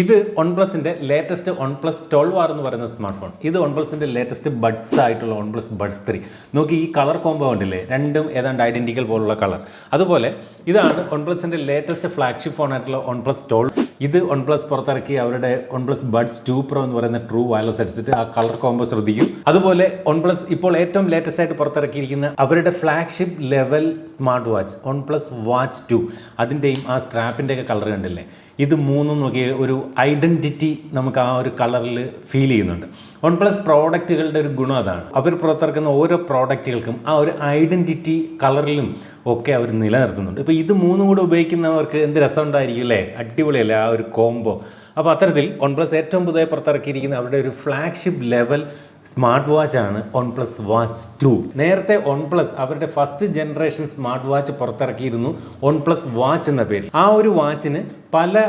ഇത് one പ്ലസിന്റെ latest one plus twelve R എന്ന് പറയുന്ന സ്മാർട്ട് ഫോൺ ഇത് വൺ പ്ലസിന്റെ ലേറ്റസ്റ്റ് ബഡ്സ് ആയിട്ടുള്ള വൺ പ്ലസ് ബഡ്സ് ത്രീ നോക്കി ഈ കളർ കോമ്പോ ഉണ്ടല്ലേ രണ്ടും ഏതാണ്ട് ഐഡന്റിക്കൽ പോലുള്ള കളർ അതുപോലെ ഇതാണ് വൺ പ്ലസിന്റെ ലേറ്റസ്റ്റ് ഫ്ലാഗ്ഷിപ്പ് ഫോൺ ആയിട്ടുള്ള വൺ പ്ലസ് ട്വൽവ് ഇത് വൺ പ്ലസ് പുറത്തിറക്കി അവരുടെ one plus buds two pro എന്ന് പറയുന്ന ട്രൂ വയർലെസ് ഹെഡ്സെറ്റ് ആ കളർ കോമ്പോ ശ്രദ്ധിക്കും. അതുപോലെ വൺ പ്ലസ് ഇപ്പോൾ ഏറ്റവും ലേറ്റസ്റ്റ് ആയിട്ട് പുറത്തിറക്കിയിരിക്കുന്ന അവരുടെ flagship level smart watch one plus watch two അതിന്റെയും ആ സ്ട്രാപ്പിന്റെയൊക്കെ കളർ കണ്ടില്ലേ? ഇത് മൂന്നും നോക്കി ഒരു ഐഡന്റിറ്റി നമുക്ക് ആ ഒരു കളറിൽ ഫീൽ ചെയ്യുന്നുണ്ട്. വൺ പ്ലസ് പ്രോഡക്റ്റുകളുടെ ഒരു ഗുണം അതാണ്. അവർ പുറത്തിറക്കുന്ന ഓരോ പ്രോഡക്റ്റുകൾക്കും ആ ഒരു ഐഡന്റിറ്റി കളറിലും ഒക്കെ അവർ നിലനിർത്തുന്നുണ്ട്. ഇപ്പോൾ ഇത് മൂന്നും കൂടെ ഉപയോഗിക്കുന്നവർക്ക് എന്ത് രസം ഉണ്ടായിരിക്കും അല്ലേ? അടിപൊളിയല്ലേ ആ ഒരു കോംബോ അപ്പോൾ അത്തരത്തിൽ വൺ പ്ലസ് ഏറ്റവും പുതിയ പുറത്തിറക്കിയിരിക്കുന്ന അവരുടെ ഒരു ഫ്ലാഗ്ഷിപ്പ് ലെവൽ സ്മാർട്ട് വാച്ച് ആണ് വൺ പ്ലസ് വാച്ച് ടു നേരത്തെ വൺ പ്ലസ് അവരുടെ ഫസ്റ്റ് ജനറേഷൻ സ്മാർട്ട് വാച്ച് പുറത്തിറക്കിയിരുന്നു വൺ പ്ലസ് വാച്ച് എന്ന പേര് ആ ഒരു വാച്ചിന് പല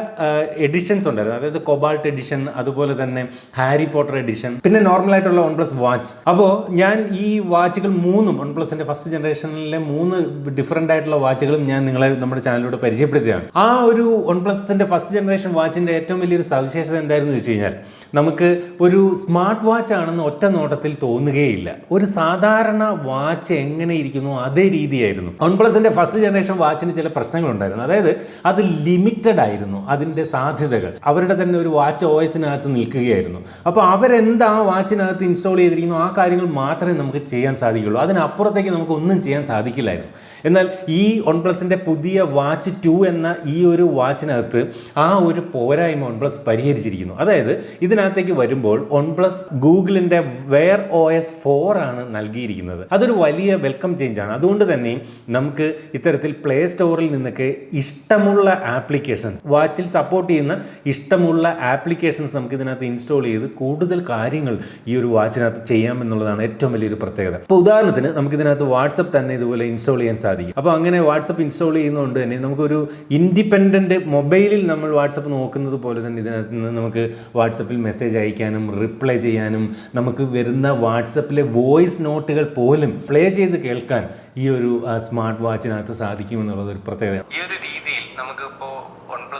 എഡിഷൻസ് ഉണ്ടായിരുന്നു. അതായത് കൊബാൾട്ട് എഡിഷൻ അതുപോലെ തന്നെ ഹാരി പോട്ടർ എഡിഷൻ പിന്നെ നോർമൽ ആയിട്ടുള്ള വൺ പ്ലസ് വാച്ച് അപ്പോൾ ഞാൻ ഈ വാച്ചുകൾ മൂന്നും വൺ പ്ലസിന്റെ ഫസ്റ്റ് ജനറേഷനിലെ മൂന്ന് ഡിഫറെന്റ് ആയിട്ടുള്ള വാച്ചുകളും ഞാൻ നിങ്ങളെ നമ്മുടെ ചാനലിലൂടെ പരിചയപ്പെടുത്തുകയാണ്. ആ ഒരു വൺ പ്ലസിന്റെ ഫസ്റ്റ് ജനറേഷൻ വാച്ചിന്റെ ഏറ്റവും വലിയൊരു സവിശേഷത എന്തായിരുന്നു വെച്ച് കഴിഞ്ഞാൽ നമുക്ക് ഒരു സ്മാർട്ട് വാച്ച് ആണെന്ന് ഒറ്റ നോട്ടത്തിൽ തോന്നുകയില്ല. ഒരു സാധാരണ വാച്ച് എങ്ങനെ ഇരിക്കുന്നു അതേ രീതിയായിരുന്നു. വൺ പ്ലസിന്റെ ഫസ്റ്റ് ജനറേഷൻ വാച്ചിന് ചില പ്രശ്നങ്ങളുണ്ടായിരുന്നു. അതായത് അത് ലിമിറ്റഡ് ആയിരുന്നു അതിന്റെ സാധ്യതകൾ. അവരുടെ തന്നെ ഒരു വാച്ച് ഓയസിനകത്ത് നിൽക്കുകയായിരുന്നു. അപ്പോൾ അവരെന്താ വാച്ചിനകത്ത് ഇൻസ്റ്റാൾ ചെയ്തിരിക്കുന്നു ആ കാര്യങ്ങൾ മാത്രമേ നമുക്ക് ചെയ്യാൻ സാധിക്കുള്ളൂ. അതിനപ്പുറത്തേക്ക് നമുക്ക് ഒന്നും ചെയ്യാൻ സാധിക്കില്ലായിരുന്നു. എന്നാൽ ഈ വൺ പ്ലസിന്റെ പുതിയ വാച്ച് ടു എന്ന ഈ ഒരു വാച്ചിനകത്ത് ആ ഒരു പോരായ്മ വൺ പ്ലസ് പരിഹരിച്ചിരിക്കുന്നു. അതായത് ഇതിനകത്തേക്ക് വരുമ്പോൾ വൺ പ്ലസ് ഗൂഗിളിന്റെ വെയർ ഒ എസ് ഫോർ ആണ് നൽകിയിരിക്കുന്നത്. അതൊരു വലിയ വെൽക്കം ചേഞ്ച് ആണ്. അതുകൊണ്ട് തന്നെ നമുക്ക് ഇത്തരത്തിൽ പ്ലേ സ്റ്റോറിൽ നിന്നൊക്കെ ഇഷ്ടമുള്ള ആപ്ലിക്കേഷൻസ് വാച്ചിൽ സപ്പോർട്ട് ചെയ്യുന്ന ഇഷ്ടമുള്ള ആപ്ലിക്കേഷൻസ് നമുക്ക് ഇതിനകത്ത് ഇൻസ്റ്റാൾ ചെയ്ത് കൂടുതൽ കാര്യങ്ങൾ ഈ ഒരു വാച്ചിനകത്ത് ചെയ്യാമെന്നുള്ളതാണ് ഏറ്റവും വലിയൊരു പ്രത്യേകത. അപ്പോൾ ഉദാഹരണത്തിന് നമുക്ക് ഇതിനകത്ത് വാട്സപ്പ് തന്നെ ഇതുപോലെ ഇൻസ്റ്റാൾ ചെയ്യാൻ സാധിക്കും. അപ്പോൾ അങ്ങനെ വാട്സപ്പ് ഇൻസ്റ്റാൾ ചെയ്യുന്നതുകൊണ്ട് തന്നെ നമുക്കൊരു ഇൻഡിപെൻഡന്റ് മൊബൈലിൽ നമ്മൾ വാട്സപ്പ് നോക്കുന്നത് പോലെ തന്നെ ഇതിനകത്ത് നിന്ന് നമുക്ക് വാട്സപ്പിൽ മെസ്സേജ് അയക്കാനും റിപ്ലൈ ചെയ്യാനും നമുക്ക് വരുന്ന വാട്സപ്പിലെ വോയിസ് നോട്ടുകൾ പോലും പ്ലേ ചെയ്ത് കേൾക്കാൻ ഈ ഒരു സ്മാർട്ട് വാച്ചിനകത്ത് സാധിക്കുമെന്നുള്ളത് ഒരു പ്രത്യേകത. ഈ ഒരു രീതിയിൽ നമുക്ക് ഇപ്പോൾ വൺ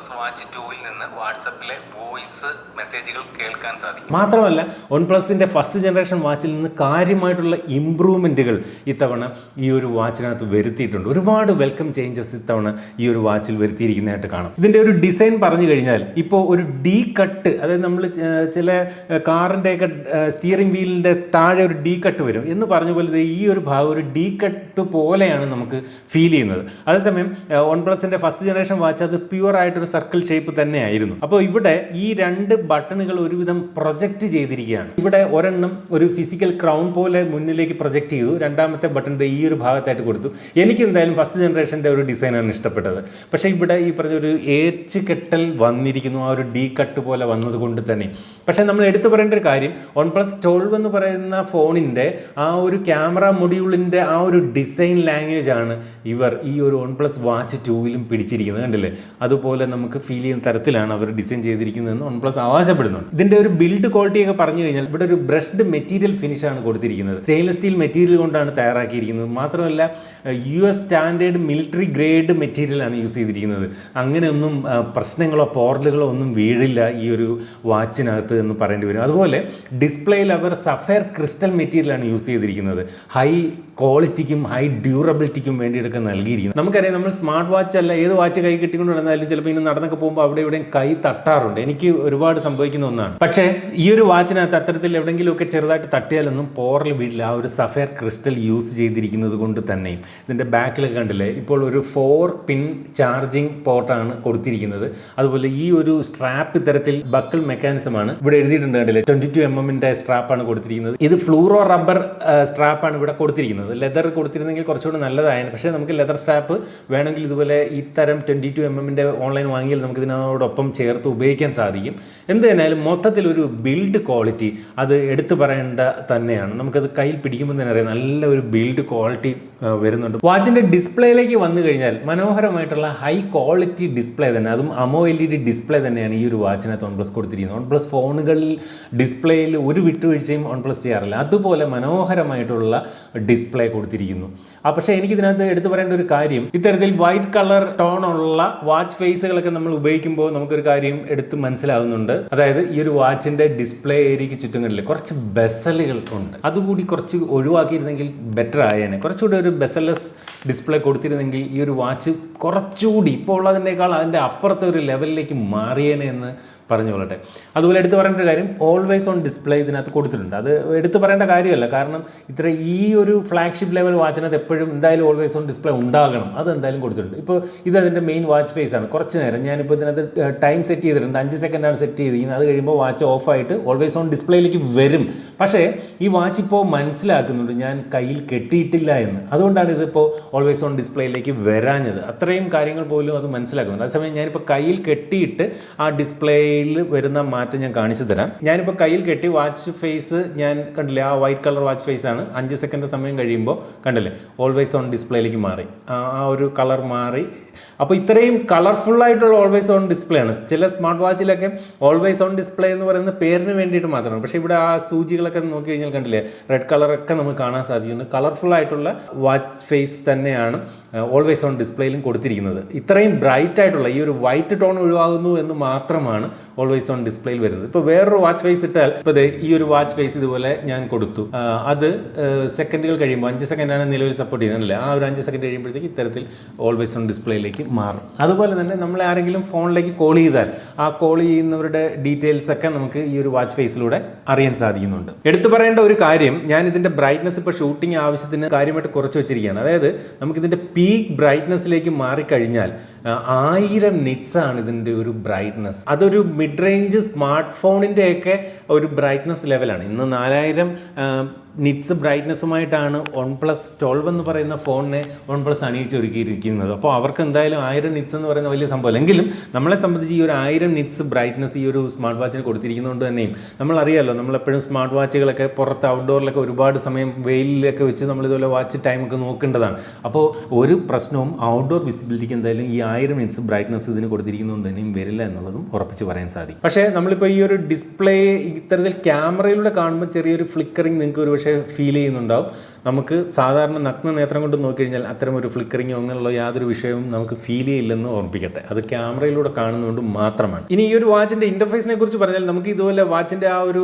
പ്ലസ് വാച്ച് ടൂവിൽ നിന്ന് വാട്സപ്പിലെ വോയിസ് മെസ്സേജുകൾ കേൾക്കാൻ സാധിക്കും. മാത്രമല്ല വൺ പ്ലസിന്റെ ഫസ്റ്റ് ജനറേഷൻ വാച്ചിൽ നിന്ന് കാര്യമായിട്ടുള്ള ഇമ്പ്രൂവ്മെന്റുകൾ ഇത്തവണ ഈ ഒരു വാച്ചിനകത്ത് വരുത്തിയിട്ടുണ്ട്. ഒരുപാട് വെൽക്കം ചേഞ്ചസ് ഇത്തവണ ഈ ഒരു വാച്ചിൽ വരുത്തിയിരിക്കുന്നതായിട്ട് കാണാം. ഇതിന്റെ ഒരു ഡിസൈൻ പറഞ്ഞു കഴിഞ്ഞാൽ ഇപ്പോൾ ഒരു ഡി കട്ട് അതായത് നമ്മൾ ചില കാറിന്റെയൊക്കെ സ്റ്റിയറിംഗ് വീലിന്റെ താഴെ ഒരു ഡി കട്ട് വരും എന്ന് പറഞ്ഞ പോലെ ഈ ഒരു ഭാഗം ഒരു ഡി കട്ട് പോലെയാണ് നമുക്ക് ഫീൽ ചെയ്യുന്നത്. അതേസമയം വൺ പ്ലസിന്റെ ഫസ്റ്റ് ജനറേഷൻ വാച്ച് അത് പ്യുവർ ആയിട്ടൊരു സർക്കിൾ ഷേപ്പ് തന്നെയായിരുന്നു അപ്പോൾ ഇവിടെ ഈ രണ്ട് ബട്ടണുകൾ ഒരുവിധം പ്രൊജക്റ്റ് ചെയ്തിരിക്കുകയാണ്. ഇവിടെ ഒരെണ്ണം ഒരു ഫിസിക്കൽ ക്രൗൺ പോലെ മുന്നിലേക്ക് പ്രൊജക്റ്റ് ചെയ്തു. രണ്ടാമത്തെ ബട്ടൺ ഈ ഒരു ഭാഗത്തായിട്ട് കൊടുത്തു. എനിക്ക് എന്തായാലും ഫസ്റ്റ് ജനറേഷന്റെ ഒരു ഡിസൈനാണ് ഇഷ്ടപ്പെട്ടത്. പക്ഷേ ഇവിടെ ഈ പറഞ്ഞ ഒരു ഏച്ച് കെട്ടൽ വന്നിരിക്കുന്നു. ആ ഒരു ഡി കട്ട് പോലെ വന്നത് കൊണ്ട് തന്നെ. പക്ഷേ നമ്മൾ എടുത്തു പറയേണ്ട ഒരു കാര്യം വൺ പ്ലസ് ട്വൽവ് എന്ന് പറയുന്ന ഫോണിന്റെ ആ ഒരു ക്യാമറ മൊഡ്യൂളിന്റെ ആ ഒരു ഡിസൈൻ ലാംഗ്വേജ് ആണ് ഇവർ ഈ ഒരു വൺ പ്ലസ് വാച്ച് ടൂവിലും പിടിച്ചിരിക്കുന്നത്. കണ്ടില്ലേ? അതുപോലെ നമുക്ക് ഫീൽ ചെയ്യുന്ന തരത്തിലാണ് അവർ ഡിസൈൻ ചെയ്തിരിക്കുന്നതെന്ന് വൺ പ്ലസ് അവകാശപ്പെടുന്നുണ്ട് ഇതിന്റെ ഒരു ബിൽഡ് ക്വാളിറ്റി ഒക്കെ പറഞ്ഞു കഴിഞ്ഞാൽ ഇവിടെ ഒരു ബ്രഷ്ഡ് മെറ്റീരിയൽ ഫിനിഷ് ആണ് കൊടുത്തിരിക്കുന്നത്. സ്റ്റെയിൻലെസ് സ്റ്റീൽ മെറ്റീരിയൽ കൊണ്ടാണ് തയ്യാറാക്കിയിരിക്കുന്നത്. മാത്രമല്ല U S standard military grade മെറ്റീരിയലാണ് യൂസ് ചെയ്തിരിക്കുന്നത്. അങ്ങനെയൊന്നും പ്രശ്നങ്ങളോ പോർലുകളോ ഒന്നും വീഴില്ല ഈ ഒരു വാച്ചിനകത്ത് എന്ന് പറയേണ്ടി വരും. അതുപോലെ ഡിസ്പ്ലേയിൽ അവർ സഫയർ ക്രിസ്റ്റൽ മെറ്റീരിയലാണ് യൂസ് ചെയ്തിരിക്കുന്നത്. ഹൈ ക്വാളിറ്റിക്കും ഹൈ ഡ്യൂറബിലിറ്റിക്കും വേണ്ടിയിട്ടൊക്കെ നൽകിയിരിക്കുന്നത്. നമുക്കറിയാം നമ്മൾ സ്മാർട്ട് വാച്ച് അല്ല ഏത് വാച്ച് കൈ കിട്ടിക്കൊണ്ട് നടന്നാലും ചിലപ്പോൾ ഇന്ന് നടന്നൊക്കെ പോകുമ്പോൾ അവിടെ ഇവിടെയും കൈ തട്ടാറുണ്ട്. എനിക്ക് ഒരുപാട് സംഭവിക്കുന്ന ഒന്നാണ്. പക്ഷേ ഈ ഒരു വാച്ചിനകത്ത് അത്തരത്തിൽ എവിടെയെങ്കിലുമൊക്കെ ചെറുതായിട്ട് തട്ടിയാലൊന്നും പോറൽ വീട്ടിൽ ആ ഒരു സഫയർ ക്രിസ്റ്റൽ യൂസ് ചെയ്തിരിക്കുന്നത് കൊണ്ട് തന്നെയും. ഇതിന്റെ ബാക്കിലൊക്കെ കണ്ടില്ലേ? ഇപ്പോൾ ഒരു ഫോർ പിൻ ചാർജിങ് പോർട്ടാണ് കൊടുത്തിരിക്കുന്നത്. അതുപോലെ ഈ ഒരു സ്ട്രാപ്പ് ഇത്തരത്തിൽ ബക്കിൾ മെക്കാനിസമാണ് ഇവിടെ എഴുതിയിട്ടുണ്ട് കണ്ടില്ലേ? ട്വന്റി ടു എം എമ്മിന്റെ സ്ട്രാപ്പാണ് കൊടുത്തിരിക്കുന്നത്. ഇത് ഫ്ലൂറോ റബ്ബർ സ്ട്രാപ്പാണ് ഇവിടെ കൊടുത്തിരിക്കുന്നത്. ലെതർ കൊടുത്തിരുന്നെങ്കിൽ കുറച്ചുകൂടി നല്ലതായിരുന്നു പക്ഷേ നമുക്ക് ലെതർ സ്ട്രാപ്പ് വേണമെങ്കിൽ ഇതുപോലെ ഈ തരം ട്വന്റി ടു എം എമ്മിന്റെ ഓൺലൈൻ വാങ്ങിയാൽ നമുക്ക് ഇതിനോടൊപ്പം ചേർത്ത് ഉപയോഗിക്കാൻ സാധിക്കും. എന്ത് തന്നെയായാലും മൊത്തത്തിൽ ഒരു ബിൽഡ് ക്വാളിറ്റി അത് എടുത്തു പറയേണ്ട തന്നെയാണ്. നമുക്കത് കയ്യിൽ പിടിക്കുമ്പോൾ തന്നെ അറിയാം. നല്ല ഒരു ബിൽഡ് ക്വാളിറ്റി വരുന്നുണ്ട്. വാച്ചിന്റെ ഡിസ്പ്ലേയിലേക്ക് വന്നു കഴിഞ്ഞാൽ മനോഹരമായിട്ടുള്ള ഹൈ ക്വാളിറ്റി ഡിസ്പ്ലേ തന്നെ അതും AMOLED display തന്നെയാണ് ഈ ഒരു വാച്ചിനകത്ത് വൺ പ്ലസ് കൊടുത്തിരിക്കുന്നത്. വൺ പ്ലസ് ഫോണുകളിൽ ഡിസ്പ്ലേയിൽ ഒരു വിട്ടുവീഴ്ചയും വൺ പ്ലസ് ചെയ്യാറില്ല. അതുപോലെ മനോഹരമായിട്ടുള്ള ഡിസ്പ്ലേ കൊടുത്തിരിക്കുന്നു. ആ പക്ഷേ എനിക്കിതിനകത്ത് എടുത്തു പറയേണ്ട ഒരു കാര്യം ഇത്തരത്തിൽ വൈറ്റ് കളർ ടോൺ ഉള്ള വാച്ച് ഫേസുകളൊക്കെ വാച്ചുകളൊക്കെ നമ്മൾ ഉപയോഗിക്കുമ്പോൾ നമുക്കൊരു കാര്യം എടുത്ത് മനസ്സിലാവുന്നുണ്ട്. അതായത് ഈ ഒരു വാച്ചിന്റെ ഡിസ്പ്ലേ ഏരിയക്ക് കണ്ടില്ലേ കുറച്ച് ബെസലുകൾ ഉണ്ട്. അതുകൂടി കുറച്ച് ഒഴിവാക്കിയിരുന്നെങ്കിൽ ബെറ്റർ ആയേനെ. കുറച്ചുകൂടി ഒരു ബെസലസ് ഡിസ്പ്ലേ കൊടുത്തിരുന്നെങ്കിൽ ഈ ഒരു വാച്ച് കുറച്ചുകൂടി ഇപ്പോൾ ഉള്ളതിനേക്കാൾ അതിന്റെ അപ്പുറത്തെ ഒരു ലെവലിലേക്ക് മാറിയേനെ എന്ന് പറഞ്ഞു കൊള്ളട്ടെ അതുപോലെ എടുത്തു പറയേണ്ട ഒരു കാര്യം ഓൾവേസ് ഓൺ ഡിസ്പ്ലേ ഇതിനകത്ത് കൊടുത്തിട്ടുണ്ട്. അത് എടുത്തു പറയേണ്ട കാര്യമല്ല. കാരണം ഇത്ര ഈ ഒരു ഫ്ലാഗ്ഷിപ്പ് ലെവൽ വാച്ചിനകത്ത് എപ്പോഴും എന്തായാലും ഓൾവേസ് ഓൺ ഡിസ്പ്ലേ ഉണ്ടാകണം. അത് എന്തായാലും കൊടുത്തിട്ടുണ്ട്. ഇപ്പോൾ ഇത് അതിന്റെ മെയിൻ വാച്ച് ഫേസ് ആണ്. കുറച്ച് നേരം ഞാനിപ്പോൾ ഇതിനകത്ത് ടൈം സെറ്റ് ചെയ്തിട്ടുണ്ട്. അഞ്ച് സെക്കൻഡാണ് സെറ്റ് ചെയ്തിരിക്കുന്നത്. അത് കഴിയുമ്പോൾ വാച്ച് ഓഫായിട്ട് ഓൾവേസ് ഓൺ ഡിസ്പ്ലേയിലേക്ക് വരും. പക്ഷേ ഈ വാച്ച് ഇപ്പോൾ മനസ്സിലാക്കുന്നുണ്ട്. ഞാൻ കയ്യിൽ കെട്ടിയിട്ടില്ല എന്ന്. അതുകൊണ്ടാണ് ഇതിപ്പോൾ ഓൾവേസ് ഓൺ ഡിസ്പ്ലേയിലേക്ക് വരാഞ്ഞത്. അത്രയും കാര്യങ്ങൾ പോലും അത് മനസ്സിലാക്കുന്നുണ്ട്. അതേസമയം ഞാനിപ്പോൾ കയ്യിൽ കെട്ടിയിട്ട് ആ ഡിസ്പ്ലേയിൽ വരുന്ന മാറ്റം ഞാൻ കാണിച്ചു തരാം. ഞാനിപ്പോൾ കയ്യിൽ കെട്ടി വാച്ച് ഫേസ് ഞാൻ കണ്ടില്ലേ ആ വൈറ്റ് കളർ വാച്ച് ഫേസ് ആണ്. അഞ്ച് സെക്കൻഡ് സമയം കഴിയുമ്പോൾ കണ്ടില്ലേ ഓൾവേസ് ഓൺ ഡിസ്പ്ലേയിലേക്ക് മാറി. ആ ഒരു കളർ മാറി അപ്പോൾ ഇത്രയും കളർഫുൾ ആയിട്ടുള്ള ഓൾവേസ് ഓൺ ഡിസ്പ്ലേ ആണ്. ചില സ്മാർട്ട് വാച്ചിലൊക്കെ ഓൾവേസ് ഓൺ ഡിസ്പ്ലേ എന്ന് പറയുന്ന പേരിന് വേണ്ടിയിട്ട് മാത്രമാണ്. പക്ഷേ ഇവിടെ ആ സൂചികളൊക്കെ നോക്കി കഴിഞ്ഞാൽ കണ്ടില്ലേ റെഡ് കളറൊക്കെ നമുക്ക് കാണാൻ സാധിക്കുന്നു. കളർഫുൾ ആയിട്ടുള്ള വാച്ച് ഫേസ് തന്നെയാണ് ഓൾവേസ് ഓൺ ഡിസ്പ്ലേയിലും കൊടുത്തിരിക്കുന്നത്. ഇത്രയും ബ്രൈറ്റ് ആയിട്ടുള്ള ഈ ഒരു വൈറ്റ് ടോൺ ഒഴിവാകുന്നു എന്ന് മാത്രമാണ് ഓൾവേസ് ഓൺ ഡിസ്പ്ലേയിൽ വരുന്നത്. ഇപ്പോൾ വേറൊരു വാച്ച് ഫേസ് ഇട്ടാൽ ഇപ്പോൾ ഈ ഒരു വാച്ച് ഫേസ് ഇതുപോലെ ഞാൻ കൊടുത്തു. അത് സെക്കൻഡുകൾ കഴിയുമ്പോൾ അഞ്ച് സെക്കൻഡാണ് നിലവിൽ സപ്പോർട്ട് ചെയ്യുന്നത് അല്ലേ? ആ ഒരു അഞ്ച് സെക്കൻഡ് കഴിയുമ്പോഴത്തേക്ക് ഇത്തരത്തിൽ ഓൾവേസ് ഓൺ ഡിസ്പ്ലേയിലേക്ക് മാറും. അതുപോലെ തന്നെ നമ്മൾ ആരെങ്കിലും ഫോണിലേക്ക് കോൾ ചെയ്താൽ ആ കോൾ ചെയ്യുന്നവരുടെ ഡീറ്റെയിൽസ് ഒക്കെ നമുക്ക് ഈ ഒരു വാച്ച് ഫേസിലൂടെ അറിയാൻ സാധിക്കുന്നുണ്ട്. എടുത്തു പറയേണ്ട ഒരു കാര്യം ഞാൻ ഇതിന്റെ ബ്രൈറ്റ്നസ് ഇപ്പോൾ ഷൂട്ടിംഗ് ആവശ്യത്തിന് കാര്യമായിട്ട് കുറച്ച് വെച്ചിരിക്കുകയാണ്. അതായത് നമുക്ക് ഇതിന്റെ പീക്ക് ബ്രൈറ്റ്നസ്സിലേക്ക് മാറിക്കഴിഞ്ഞാൽ ആയിരം നിറ്റ്സ് ആണ് ഇതിന്റെ ഒരു ബ്രൈറ്റ്നസ്. അതൊരു മിഡ് റേഞ്ച് സ്മാർട്ട് ഫോണിന്റെയൊക്കെ ഒരു ബ്രൈറ്റ്നസ് ലെവലാണ്. ഇന്ന് നാലായിരം നിറ്റ്സ് ബ്രൈറ്റ്നെസ്സുമായിട്ടാണ് വൺ പ്ലസ് ട്വൽവ് എന്ന് പറയുന്ന ഫോണിനെ വൺ പ്ലസ് അണിയിച്ചൊരുക്കിയിരിക്കുന്നത്. അപ്പോൾ അവർക്ക് എന്തായാലും ആയിരം നിറ്റ്സ് എന്ന് പറയുന്ന വലിയ സംഭവം എങ്കിലും നമ്മളെ സംബന്ധിച്ച് ഈ ഒരു ആയിരം നിറ്റ്സ് ബ്രൈറ്റ്നസ് ഈ ഒരു സ്മാർട്ട് വാച്ചിന് കൊടുത്തിരിക്കുന്നതുകൊണ്ട് തന്നെയും നമ്മളറിയാമല്ലോ നമ്മളെപ്പോഴും സ്മാർട്ട് വാച്ചുകളൊക്കെ പുറത്ത് ഔട്ട്ഡോറിലൊക്കെ ഒരുപാട് സമയം വെയിലിലൊക്കെ വെച്ച് നമ്മൾ ഇതുപോലെ വാച്ച് ടൈമൊക്കെ നോക്കേണ്ടതാണ്. അപ്പോൾ ഒരു പ്രശ്നവും ഔട്ട്ഡോർ വിസിബിലിറ്റിക്ക് എന്തായാലും ഈ ആയിരം ഇൻസ് ബ്രൈറ്റ്നസ് ഇതിന് കൊടുത്തിരിക്കുന്നതുകൊണ്ട് തന്നെയും വരില്ല എന്നുള്ളതും ഉറപ്പിച്ച് പറയാൻ സാധിക്കും. പക്ഷേ നമ്മളിപ്പോൾ ഈ ഒരു ഡിസ്പ്ലേ ഇത്തരത്തിൽ ക്യാമറയിലൂടെ കാണുമ്പോൾ ചെറിയൊരു ഫ്ലിക്കറിങ് നിങ്ങൾക്ക് ഒരു പക്ഷേ ഫീൽ ചെയ്യുന്നുണ്ടാവും. നമുക്ക് സാധാരണ നഗ്ന നേത്രം കൊണ്ട് നോക്കിക്കഴിഞ്ഞാൽ അത്തരം ഒരു ഫ്ലിക്കറിങ്ങോ അങ്ങനെയുള്ള യാതൊരു വിഷയവും നമുക്ക് ഫീൽ ചെയ്യില്ലെന്ന് ഓർമ്മിപ്പിക്കട്ടെ. അത് ക്യാമറയിലൂടെ കാണുന്നതുകൊണ്ട് മാത്രമാണ്. ഇനി ഈ ഒരു വാച്ചിന്റെ ഇന്റർഫേസിനെ കുറിച്ച് പറഞ്ഞാൽ നമുക്ക് ഇതുപോലെ വാച്ചിന്റെ ആ ഒരു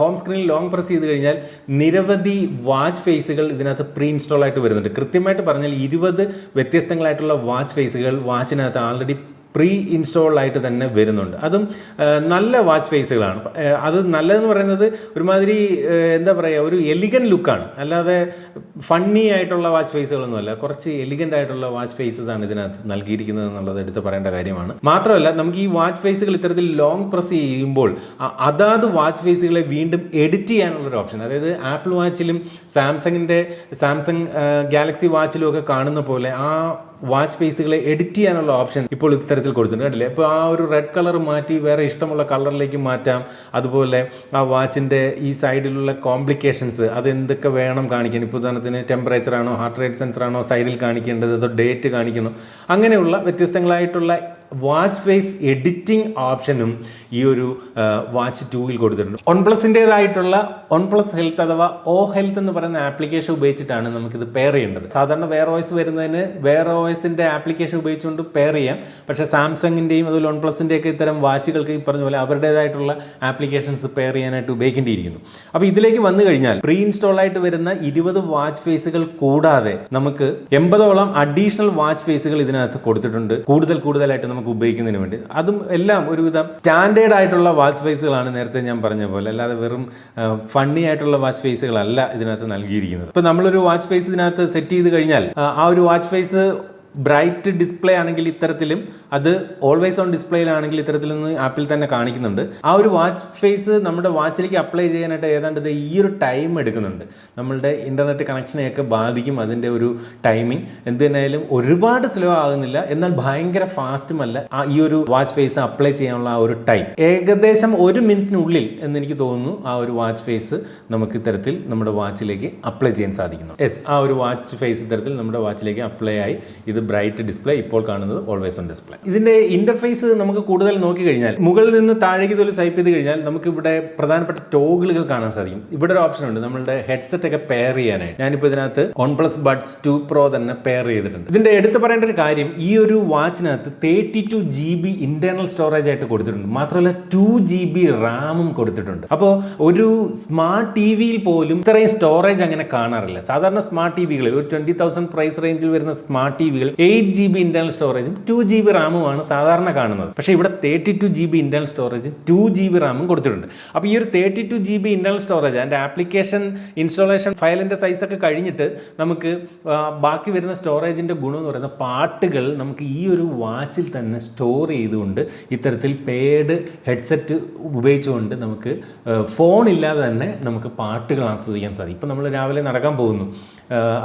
ഹോം സ്ക്രീനിൽ ലോങ് പ്രസ് ചെയ്ത് കഴിഞ്ഞാൽ നിരവധി വാച്ച് ഫേസുകൾ ഇതിനകത്ത് പ്രീ ഇൻസ്റ്റാൾ ആയിട്ട് വരുന്നുണ്ട്. കൃത്യമായിട്ട് പറഞ്ഞാൽ ഇരുപത് വ്യത്യസ്തങ്ങളായിട്ടുള്ള വാച്ച് ഫേസുകൾ വാച്ചിനകത്ത് ആൾറെഡി പ്രീ ഇൻസ്റ്റാൾഡ് ആയിട്ട് തന്നെ വരുന്നുണ്ട്. അതും നല്ല വാച്ച് ഫേസുകളാണ്. അത് നല്ലതെന്ന് പറയുന്നത് ഒരുമാതിരി എന്താ പറയുക ഒരു എലിഗൻ ലുക്കാണ് അല്ലാതെ ഫണ്ണി ആയിട്ടുള്ള വാച്ച് ഫേസുകളൊന്നുമല്ല. കുറച്ച് എലിഗന്റ് ആയിട്ടുള്ള വാച്ച് ഫേസസ് ആണ് ഇതിനകത്ത് നൽകിയിരിക്കുന്നത് എന്നുള്ളത് എടുത്ത് പറയേണ്ട കാര്യമാണ്. മാത്രമല്ല നമുക്ക് ഈ വാച്ച് ഫേസുകൾ ഇത്തരത്തിൽ ലോങ് പ്രസ് ചെയ്യുമ്പോൾ അതാത് വാച്ച് ഫേസുകളെ വീണ്ടും എഡിറ്റ് ചെയ്യാനുള്ളൊരു ഓപ്ഷൻ അതായത് ആപ്പിൾ വാച്ചിലും സാംസങ്ങിന്റെ സാംസങ് ഗാലക്സി വാച്ചിലും ഒക്കെ കാണുന്ന പോലെ ആ വാച്ച് ഫേസുകളെ എഡിറ്റ് ചെയ്യാനുള്ള ഓപ്ഷൻ ഇപ്പോൾ ഇത്തരത്തിൽ കൊടുത്തിട്ടുണ്ട് കണ്ടില്ലേ? ഇപ്പോൾ ആ ഒരു റെഡ് കളർ മാറ്റി വേറെ ഇഷ്ടമുള്ള കളറിലേക്ക് മാറ്റാം. അതുപോലെ ആ വാച്ചിന്റെ ഈ സൈഡിലുള്ള കോംപ്ലിക്കേഷൻസ് അത് എന്തൊക്കെ വേണം കാണിക്കാൻ? ഇപ്പോൾ ഉദാഹരണത്തിന് ടെമ്പറേച്ചർ ആണോ ഹാർട്ട് റേറ്റ് സെൻസർ ആണോ സൈഡിൽ കാണിക്കേണ്ടത് അതോ ഡേറ്റ് കാണിക്കണോ അങ്ങനെയുള്ള വ്യത്യസ്തങ്ങളായിട്ടുള്ള വാച്ച് ഫേസ് എഡിറ്റിംഗ് ഓപ്ഷനും ഈ ഒരു വാച്ച് ടൂവിൽ കൊടുത്തിട്ടുണ്ട്. വൺ പ്ലസിന്റെതായിട്ടുള്ള വൺ പ്ലസ് ഹെൽത്ത് അഥവാ ഓ ഹെൽത്ത് എന്ന് പറയുന്ന ആപ്ലിക്കേഷൻ ഉപയോഗിച്ചിട്ടാണ് നമുക്കിത് പെയർ ചെയ്യേണ്ടത്. സാധാരണ വെയർ ഓയസ് വരുന്നതിന് വെയർ ഓയസിന്റെ ആപ്ലിക്കേഷൻ ഉപയോഗിച്ചുകൊണ്ട് പെയർ ചെയ്യാം. പക്ഷേ സാംസങ്ങിന്റെയും അതുപോലെ വൺ പ്ലസിന്റെയൊക്കെ ഇത്തരം വാച്ചുകൾക്ക് ഈ പറഞ്ഞ പോലെ അവരുടേതായിട്ടുള്ള ആപ്ലിക്കേഷൻസ് പെയർ ചെയ്യാനായിട്ട് ഉപയോഗിക്കേണ്ടിയിരിക്കുന്നു. അപ്പോൾ ഇതിലേക്ക് വന്നു കഴിഞ്ഞാൽ പ്രീ ഇൻസ്റ്റാൾ ആയിട്ട് വരുന്ന ഇരുപത് വാച്ച് ഫേസുകൾ കൂടാതെ നമുക്ക് എൺപതോളം അഡീഷണൽ വാച്ച് ഫേസുകൾ ഇതിനകത്ത് കൊടുത്തിട്ടുണ്ട്. കൂടുതൽ കൂടുതലായിട്ട് നമുക്ക് ഉപയോഗിക്കുന്നതിന് വേണ്ടി. അതും എല്ലാം ഒരുവിധം സ്റ്റാൻഡേർഡ് ആയിട്ടുള്ള വാച്ച് ഫേസുകളാണ് നേരത്തെ ഞാൻ പറഞ്ഞ പോലെ. അല്ലാതെ വെറും ഫണ്ണി ആയിട്ടുള്ള വാച്ച് ഫേസുകളല്ല ഇതിനകത്ത് നൽകിയിരിക്കുന്നത്. ഇപ്പം നമ്മളൊരു വാച്ച് ഫേസ് ഇതിനകത്ത് സെറ്റ് ചെയ്ത് കഴിഞ്ഞാൽ ആ ഒരു വാച്ച് ഫേസ് ബ്രൈറ്റ് ഡിസ്പ്ലേ ആണെങ്കിൽ ഇത്തരത്തിലും അത് ഓൾവേസ് ഓൺ ഡിസ്പ്ലേയിലാണെങ്കിൽ ഇത്തരത്തിൽ നിന്ന് ആപ്പിൽ തന്നെ കാണിക്കുന്നുണ്ട്. ആ ഒരു വാച്ച് ഫേസ് നമ്മുടെ വാച്ചിലേക്ക് അപ്ലൈ ചെയ്യാനായിട്ട് ഏതാണ്ട് ഇത് ഈ ഒരു ടൈം എടുക്കുന്നുണ്ട്. നമ്മളുടെ ഇന്റർനെറ്റ് കണക്ഷനെയൊക്കെ ബാധിക്കും അതിന്റെ ഒരു ടൈമിംഗ് എന്ത് തന്നെയായാലും ഒരുപാട് സ്ലോ ആകുന്നില്ല. എന്നാൽ ഭയങ്കര ഫാസ്റ്റുമല്ല ആ ഈ ഒരു വാച്ച് ഫേസ് അപ്ലൈ ചെയ്യാനുള്ള ആ ഒരു ടൈം ഏകദേശം ഒരു മിനിറ്റിനുള്ളിൽ എന്ന് എനിക്ക് തോന്നുന്നു ആ ഒരു വാച്ച് ഫേസ് നമുക്ക് ഇത്തരത്തിൽ നമ്മുടെ വാച്ചിലേക്ക് അപ്ലൈ ചെയ്യാൻ സാധിക്കുന്നു. യെസ് ആ ഒരു വാച്ച് ഫേസ് ഇത്തരത്തിൽ നമ്മുടെ വാച്ചിലേക്ക് അപ്ലൈ ആയി. ഇത് ബ്രൈറ്റ് ഡിസ്പ്ലേ ഇപ്പോൾ കാണുന്നത് ഓൾവേസ് ഓൺ ഡിസ്പ്ലേ ഇതിന്റെ ഇന്റർഫേസ് നമുക്ക് കൂടുതൽ നോക്കി കഴിഞ്ഞാൽ മുകളിൽ നിന്ന് താഴേക്ക് ഇതുപോലെ സ്വൈപ്പ് ചെയ്ത് കഴിഞ്ഞാൽ നമുക്ക് ഇവിടെ പ്രധാനപ്പെട്ട ടോഗിളുകൾ കാണാൻ സാധിക്കും. ഇവിടെ ഒരു ഓപ്ഷൻ ഉണ്ട് നമ്മളുടെ ഹെഡ്സെറ്റ് ഒക്കെ പെയർ ചെയ്യാനായിട്ട്. ഞാനിപ്പോൾ ഇതിനകത്ത് one plus buds two pro തന്നെ പെയർ ചെയ്തിട്ടുണ്ട്. ഇതിന്റെ എടുത്തു പറയേണ്ട ഒരു കാര്യം ഈ ഒരു വാച്ചിനകത്ത് thirty two G B internal storage ആയിട്ട് കൊടുത്തിട്ടുണ്ട്. മാത്രമല്ല ടു ജി ബി റാമും കൊടുത്തിട്ടുണ്ട്. അപ്പോൾ ഒരു സ്മാർട്ട് ടി വിയിൽ പോലും ഇത്രയും സ്റ്റോറേജ് അങ്ങനെ കാണാറില്ല. സാധാരണ സ്മാർട്ട് ടി വികൾ ഒരു ട്വന്റി തൗസൻഡ് പ്രൈസ് റേഞ്ചിൽ വരുന്ന സ്മാർട്ട് ടി വികൾ എയ്റ്റ് ജി ബി ഇന്റർണൽ സ്റ്റോറേജും ടു ജി ബി റാമുമാണ് സാധാരണ കാണുന്നത്. പക്ഷേ ഇവിടെ thirty two G B internal സ്റ്റോറേജും ടു ജി ബി റാമും കൊടുത്തിട്ടുണ്ട്. അപ്പോൾ ഈ ഒരു thirty two G B internal storage അതിന്റെ ആപ്ലിക്കേഷൻ ഇൻസ്റ്റാളേഷൻ ഫയലിന്റെ സൈസൊക്കെ കഴിഞ്ഞിട്ട് നമുക്ക് ബാക്കി വരുന്ന സ്റ്റോറേജിന്റെ ഗുണം എന്ന് പറയുന്ന പാട്ടുകൾ നമുക്ക് ഈ ഒരു വാച്ചിൽ തന്നെ സ്റ്റോർ ചെയ്തുകൊണ്ട് ഇത്തരത്തിൽ പേഡ് ഹെഡ്സെറ്റ് ഉപയോഗിച്ചുകൊണ്ട് നമുക്ക് ഫോൺ ഇല്ലാതെ തന്നെ നമുക്ക് പാട്ടുകൾ ആസ്വദിക്കാൻ സാധിക്കും. ഇപ്പോൾ നമ്മൾ രാവിലെ നടക്കാൻ പോകുന്നു.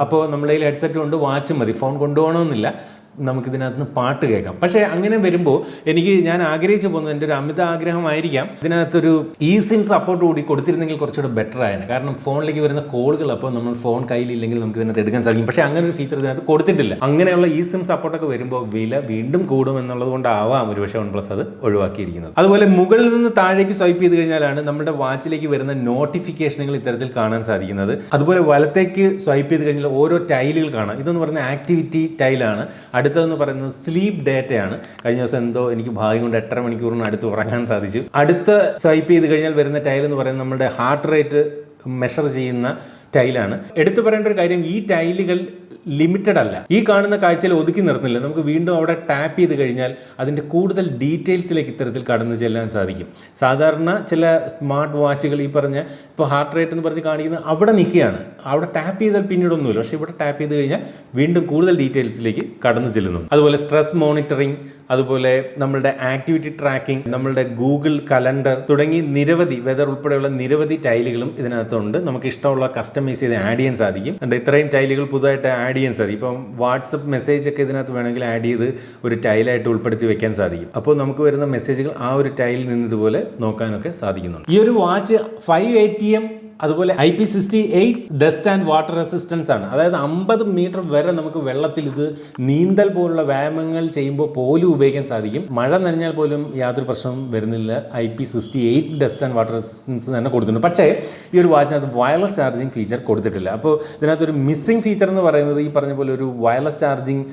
അപ്പോൾ നമ്മുടെ കയ്യിൽ ഹെഡ്സെറ്റ് കൊണ്ട് വാച്ച് മതി. ഫോൺ കൊണ്ടുപോകണമെന്നില്ല. കാണുന്നില്ല നമുക്കിതിനകത്ത് നിന്ന് പാട്ട് കേൾക്കാം. പക്ഷേ അങ്ങനെ വരുമ്പോൾ എനിക്ക് ഞാൻ ആഗ്രഹിച്ചു പോകുന്നത് എന്റെ ഒരു അമിത ആഗ്രഹമായിരിക്കാം. ഇതിനകത്തൊരു ഈ സിം സപ്പോർട്ട് കൂടി കൊടുത്തിരുന്നെങ്കിൽ കുറച്ചുകൂടെ ബെറ്റർ ആയേനെ കാരണം ഫോണിലേക്ക് വരുന്ന കോളുകൾ അപ്പോൾ നമ്മൾ ഫോൺ കയ്യിലില്ലെങ്കിൽ നമുക്ക് ഇതിനകത്ത് എടുക്കാൻ സാധിക്കും. പക്ഷേ അങ്ങനെ ഒരു ഫീച്ചർ ഇതിനകത്ത് കൊടുത്തിട്ടില്ല. അങ്ങനെയുള്ള ഈ സിം സപ്പോർട്ടൊക്കെ വരുമ്പോൾ വില വീണ്ടും കൂടും എന്നുള്ളത് കൊണ്ടാവാം ഒരുപക്ഷെ വൺ പ്ലസ് അത് ഒഴിവാക്കിയിരിക്കുന്നത്. അതുപോലെ മുകളിൽ നിന്ന് താഴേക്ക് സ്വൈപ്പ് ചെയ്ത് കഴിഞ്ഞാലാണ് നമ്മുടെ വാച്ചിലേക്ക് വരുന്ന നോട്ടിഫിക്കേഷനുകൾ ഇത്തരത്തിൽ കാണാൻ സാധിക്കുന്നത്. അതുപോലെ വലത്തേക്ക് സ്വൈപ്പ് ചെയ്ത് കഴിഞ്ഞാൽ ഓരോ ടൈലുകൾ കാണാം. ഇതെന്ന് പറയുന്ന ആക്ടിവിറ്റി ടൈലാണ് അടുത്തതെന്ന് പറയുന്നത് സ്ലീപ്പ് ഡേറ്റയാണ്. കഴിഞ്ഞ ദിവസം എന്തോ എനിക്ക് ഭാഗ്യം കൊണ്ട് എട്ടര മണിക്കൂറിന് അടുത്ത് ഉറങ്ങാൻ സാധിച്ചു. അടുത്ത സ്വൈപ്പ് ചെയ്ത് കഴിഞ്ഞാൽ വരുന്ന ടൈൽ എന്ന് പറയുന്നത് നമ്മുടെ ഹാർട്ട് റേറ്റ് മെഷർ ചെയ്യുന്ന ടൈലാണ്. എടുത്തു പറയേണ്ട ഒരു കാര്യം ഈ ടൈലുകൾ ലിമിറ്റഡ് അല്ല. ഈ കാണുന്ന കാഴ്ചയിൽ ഒതുക്കി നിർത്തുന്നില്ല. നമുക്ക് വീണ്ടും അവിടെ ടാപ്പ് ചെയ്ത് കഴിഞ്ഞാൽ അതിന്റെ കൂടുതൽ ഡീറ്റെയിൽസിലേക്ക് ഇത്തരത്തിൽ കടന്നു ചെല്ലാൻ സാധിക്കും. സാധാരണ ചില സ്മാർട്ട് വാച്ചുകൾ ഈ പറഞ്ഞ ഇപ്പോൾ ഹാർട്ട് റേറ്റ് എന്ന് പറഞ്ഞ് കാണിക്കുന്നത് അവിടെ നിൽക്കുകയാണ്. അവിടെ ടാപ്പ് ചെയ്താൽ പിന്നീടൊന്നുമില്ല. പക്ഷേ ഇവിടെ ടാപ്പ് ചെയ്ത് കഴിഞ്ഞാൽ വീണ്ടും കൂടുതൽ ഡീറ്റെയിൽസിലേക്ക് കടന്നു ചെല്ലുന്നു. അതുപോലെ സ്ട്രെസ് മോണിറ്ററിംഗ് അതുപോലെ നമ്മളുടെ ആക്ടിവിറ്റി ട്രാക്കിംഗ് നമ്മളുടെ ഗൂഗിൾ കലണ്ടർ തുടങ്ങി നിരവധി വെതർ ഉൾപ്പെടെയുള്ള നിരവധി ടൈലുകളും ഇതിനകത്തുണ്ട്. നമുക്ക് ഇഷ്ടമുള്ള കസ്റ്റമൈസ് ചെയ്ത് ആഡ് ചെയ്യാൻ സാധിക്കും അതുകൊണ്ട് ഇത്രയും ടൈലുകൾ പുതുതായിട്ട് ആഡ് ചെയ്യാൻ സാധിക്കും ഇപ്പം വാട്സപ്പ് മെസ്സേജ് ഒക്കെ ഇതിനകത്ത് വേണമെങ്കിൽ ആഡ് ചെയ്ത് ഒരു ടൈലായിട്ട് ഉൾപ്പെടുത്തി വെക്കാൻ സാധിക്കും. അപ്പോൾ നമുക്ക് വരുന്ന മെസ്സേജുകൾ ആ ഒരു ടൈലിൽ നിന്ന് ഇതുപോലെ നോക്കാനൊക്കെ സാധിക്കുന്നുണ്ട്. ഈ ഒരു watch five A T M അതുപോലെ I P sixty eight dust and water resistance ആണ്. അതായത് അമ്പത് മീറ്റർ വരെ നമുക്ക് വെള്ളത്തിൽ ഇത് നീന്തൽ പോലുള്ള വ്യായാമങ്ങൾ ചെയ്യുമ്പോൾ പോലും ഉപയോഗിക്കാൻ സാധിക്കും. മഴ നനഞ്ഞാൽ പോലും യാതൊരു പ്രശ്നവും വരുന്നില്ല. I P sixty eight dust and water resistance തന്നെ കൊടുത്തിട്ടുണ്ട്. പക്ഷേ ഈ ഒരു വാച്ചിനകത്ത് വയർലെസ് ചാർജിങ് ഫീച്ചർ കൊടുത്തിട്ടില്ല. അപ്പോൾ ഇതിനകത്ത് ഒരു മിസ്സിംഗ് ഫീച്ചർ എന്ന് പറയുന്നത് ഈ പറഞ്ഞ പോലെ ഒരു വയർലെസ് ചാർജിങ്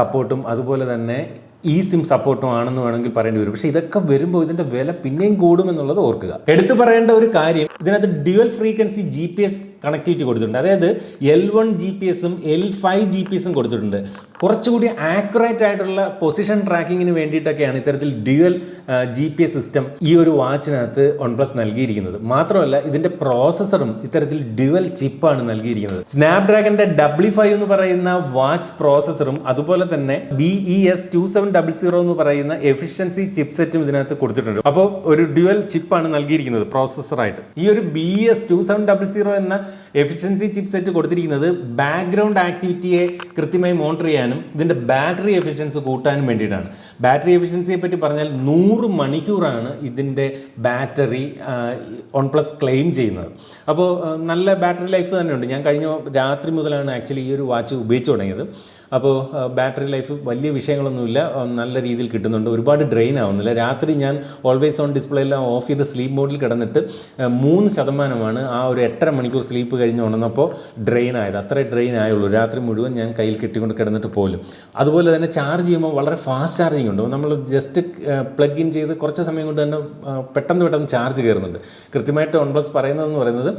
സപ്പോർട്ടും അതുപോലെ തന്നെ ഈ സിം സപ്പോർട്ടും ആണെന്ന് വേണമെങ്കിൽ പറയേണ്ടി വരും. പക്ഷേ ഇതൊക്കെ വരുമ്പോൾ ഇതിന്റെ വില പിന്നെയും കൂടുമെന്നുള്ളത് ഓർക്കുക. എടുത്തു പറയേണ്ട ഒരു കാര്യം ഇതിനകത്ത് dual frequency G P S connectivity കൊടുത്തിട്ടുണ്ട്. അതായത് എൽ വൺ ജി പി എസും എൽ ഫൈവ് ജി പി എസും കൊടുത്തിട്ടുണ്ട്. കുറച്ചുകൂടി ആക്യുറേറ്റ് ആയിട്ടുള്ള പൊസിഷൻ ട്രാക്കിങ്ങിന് വേണ്ടിയിട്ടൊക്കെയാണ് ഇത്തരത്തിൽ dual G P S system ഈ ഒരു വാച്ചിനകത്ത് വൺ പ്ലസ് നൽകിയിരിക്കുന്നത്. മാത്രമല്ല ഇതിന്റെ പ്രോസസ്സറും ഇത്തരത്തിൽ ഡ്യുവൽ ചിപ്പാണ് നൽകിയിരിക്കുന്നത്. സ്നാപ്ഡ്രാഗന്റെ ഡബ്ല്യു ഫൈവ് എന്ന് പറയുന്ന വാച്ച് പ്രോസസ്സറും അതുപോലെ തന്നെ B E S two seven double zero എന്ന് പറയുന്ന എഫിഷ്യൻസി ചിപ്പ് സെറ്റും ഇതിനകത്ത് കൊടുത്തിട്ടുണ്ട്. അപ്പോൾ ഒരു ഡ്യുവൽ ചിപ്പാണ് നൽകിയിരിക്കുന്നത് പ്രോസസ്സറായിട്ട് ഈ ഒരു B S two seven double zero എന്ന എഫിഷ്യൻസി ചിപ്പ് സെറ്റ് കൊടുത്തിരിക്കുന്നത് ബാക്ക്ഗ്രൗണ്ട് ആക്ടിവിറ്റിയെ കൃത്യമായി മോണിറ്റർ ചെയ്യാനും ഇതിന്റെ ബാറ്ററി എഫിഷ്യൻസ് കൂട്ടാനും വേണ്ടിയിട്ടാണ്. ബാറ്ററി എഫിഷ്യൻസിയെ പറ്റി പറഞ്ഞാൽ നൂറ് മണിക്കൂറാണ് ഇതിന്റെ ബാറ്ററി വൺ പ്ലസ് ക്ലെയിം ചെയ്യുന്നത്. അപ്പോൾ നല്ല ബാറ്ററി ലൈഫ് തന്നെയുണ്ട്. ഞാൻ കഴിഞ്ഞ രാത്രി മുതലാണ് ആക്ച്വലി ഈ ഒരു വാച്ച് ഉപയോഗിച്ച് തുടങ്ങിയത്. അപ്പോൾ ബാറ്ററി ലൈഫ് വലിയ വിഷയങ്ങളൊന്നുമില്ല. നല്ല രീതിയിൽ കിട്ടുന്നുണ്ട്. ഒരുപാട് ഡ്രെയിൻ ആവുന്നില്ല. രാത്രി ഞാൻ ഓൾവേസ് ഓൺ ഡിസ്പ്ലേ എല്ലാം ഓഫ് ചെയ്ത് സ്ലീപ്പ് മോഡിൽ കിടന്നിട്ട് മൂന്ന് ശതമാനമാണ് ആ ഒരു എട്ടര മണിക്കൂർ സ്ലീപ്പ് കഴിഞ്ഞ് ഉണർന്നപ്പോൾ ഡ്രെയിൻ ആയത്. അത്രേ ഡ്രെയിൻ ആയുള്ളൂ. രാത്രി മുഴുവൻ ഞാൻ കയ്യിൽ കെട്ടിക്കൊണ്ട് കിടന്നിട്ട് പോലും. അതുപോലെ തന്നെ ചാർജ് ചെയ്യുമ്പോൾ വളരെ ഫാസ്റ്റ് ചാർജിങ് ഉണ്ട്. നമ്മൾ ജസ്റ്റ് പ്ലഗ് ഇൻ ചെയ്ത് കുറച്ച് സമയം കൊണ്ട് തന്നെ പെട്ടെന്ന് പെട്ടെന്ന് ചാർജ് കയറുന്നുണ്ട്. കൃത്യമായിട്ട് വൺ പ്ലസ് പറയുന്നതെന്ന് പറയുന്നത്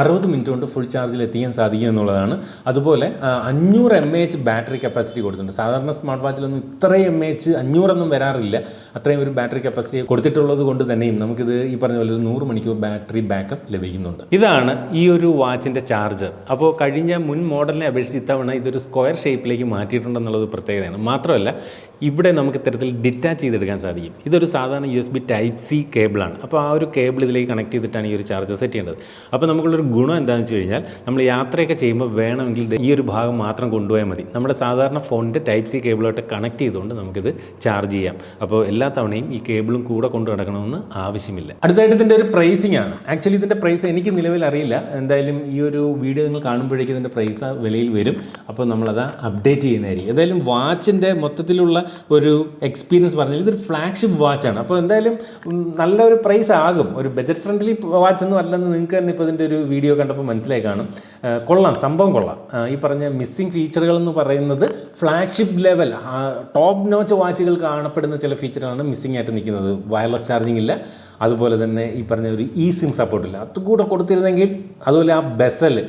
അറുപത് മിനിറ്റ് കൊണ്ട് ഫുൾ ചാർജിൽ എത്തിക്കാൻ സാധിക്കും എന്നുള്ളതാണ്. അതുപോലെ അഞ്ഞൂറ് M A H battery capacity കൊടുത്തിട്ടുണ്ട്. സാധാരണ സ്മാർട്ട് വാച്ചിലൊന്നും ഇത്രയും എ എച്ച് അഞ്ഞൂറൊന്നും വരാറില്ല. അത്രയും ഒരു ബാറ്ററി കപ്പാസിറ്റി കൊടുത്തിട്ടുള്ളത് കൊണ്ട് തന്നെയും നമുക്കിത് ഈ പറഞ്ഞ പോലെ ഒരു നൂറ് മണിക്കൂർ ബാറ്ററി ബാക്കപ്പ് ലഭിക്കുന്നുണ്ട്. ഇതാണ് ഈ ഒരു വാച്ചിന്റെ ചാർജർ അപ്പോൾ കഴിഞ്ഞ മുൻ മോഡലിനെ അപേക്ഷിച്ച് ഇത്തവണ ഇതൊരു സ്ക്വയർ ഷേപ്പിലേക്ക് മാറ്റിയിട്ടുണ്ടെന്നുള്ളത് പ്രത്യേകതയാണ്. മാത്രമല്ല ഇവിടെ നമുക്ക് ഇത്തരത്തിൽ ഡിറ്റാച്ച് ചെയ്തെടുക്കാൻ സാധിക്കും. ഇതൊരു സാധാരണ U S B type C കേബിളാണ് അപ്പോൾ ആ ഒരു കേബിൾ ഇതിലേക്ക് കണക്ട് ചെയ്തിട്ടാണ് ഈ ഒരു ചാർജർ സെറ്റ് ചെയ്യേണ്ടത്. അപ്പോൾ നമുക്കുള്ളൊരു ഗുണം എന്താണെന്ന് വെച്ച് കഴിഞ്ഞാൽ നമ്മൾ യാത്രയൊക്കെ ചെയ്യുമ്പോൾ വേണമെങ്കിൽ ഈ ഒരു ഭാഗം മാത്രം കൊണ്ടുപോയാൽ മതി. നമ്മുടെ നമ്മുടെ സാധാരണ ഫോണിന്റെ ടൈപ്പ് സി കേബിളായിട്ട് കണക്ട് ചെയ്തുകൊണ്ട് നമുക്കിത് ചാർജ് ചെയ്യാം. അപ്പോൾ എല്ലാ തവണയും ഈ കേബിളും കൂടെ കൊണ്ടു നടക്കണമെന്ന് ആവശ്യമില്ല. അടുത്തായിട്ട് ഇതിന്റെ ഒരു പ്രൈസിംഗ് ആണ്. ആക്ച്വലി ഇതിന്റെ പ്രൈസ് എനിക്ക് നിലവിൽ അറിയില്ല. എന്തായാലും ഈ ഒരു വീഡിയോ നിങ്ങൾ കാണുമ്പോഴേക്കും ഇതിന്റെ പ്രൈസ് വിലയിൽ വരും. അപ്പോൾ നമ്മളത് അപ്ഡേറ്റ് ചെയ്യുന്നതായിരിക്കും. എന്തായാലും വാച്ചിന്റെ മൊത്തത്തിലുള്ള ഒരു എക്സ്പീരിയൻസ് പറഞ്ഞാൽ ഇതൊരു ഫ്ലാഗ്ഷിപ്പ് വാച്ചാണ് അപ്പോൾ എന്തായാലും നല്ലൊരു പ്രൈസ് ആകും. ഒരു ബജറ്റ് ഫ്രണ്ട്ലി വാച്ച് ഒന്നും അല്ലെന്ന് നിങ്ങൾക്ക് തന്നെ ഇപ്പോൾ ഇതിന്റെ ഒരു വീഡിയോ കണ്ടപ്പോൾ മനസ്സിലായി കാണും. കൊള്ളാം. സംഭവം കൊള്ളാം. ഈ പറഞ്ഞ മിസ്സിംഗ് ഫീച്ചറുകൾ എന്ന് പറയുന്നത് ഫ്ലാഗ്ഷിപ്പ് ലെവൽ ടോപ്പ് നോച്ച് വാച്ചുകൾ കാണപ്പെടുന്ന ചില ഫീച്ചറാണ് മിസ്സിംഗ് ആയിട്ട് നിൽക്കുന്നത്. വയർലെസ് ചാർജിങ് ഇല്ല. അതുപോലെ തന്നെ ഈ പറഞ്ഞ ഒരു ഇ സിം സപ്പോർട്ട് ഇല്ല. അതുകൂടെ കൊടുത്തിരുന്നെങ്കിൽ അതുപോലെ ആ ബെസൽ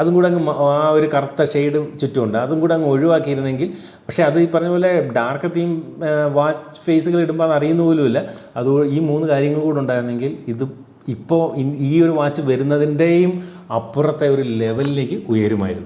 അതും കൂടെ അങ്ങ് ആ ഒരു കറുത്ത ഷെയ്ഡും ചുറ്റുമുണ്ട്. അതും കൂടെ അങ്ങ് ഒഴിവാക്കിയിരുന്നെങ്കിൽ പക്ഷേ അത് ഈ പറഞ്ഞ പോലെ ഡാർക്ക് തീം വാച്ച് ഫേസുകൾ ഇടുമ്പോൾ അത് അറിയുന്ന പോലുമില്ല അത് ഈ മൂന്ന് കാര്യങ്ങൾ കൂടെ ഉണ്ടായിരുന്നെങ്കിൽ ഇത് ഇപ്പോൾ ഈ ഒരു വാച്ച് വരുന്നതിന്റെയും അപ്പുറത്തെ ഒരു ലെവലിലേക്ക് ഉയരുമായിരുന്നു.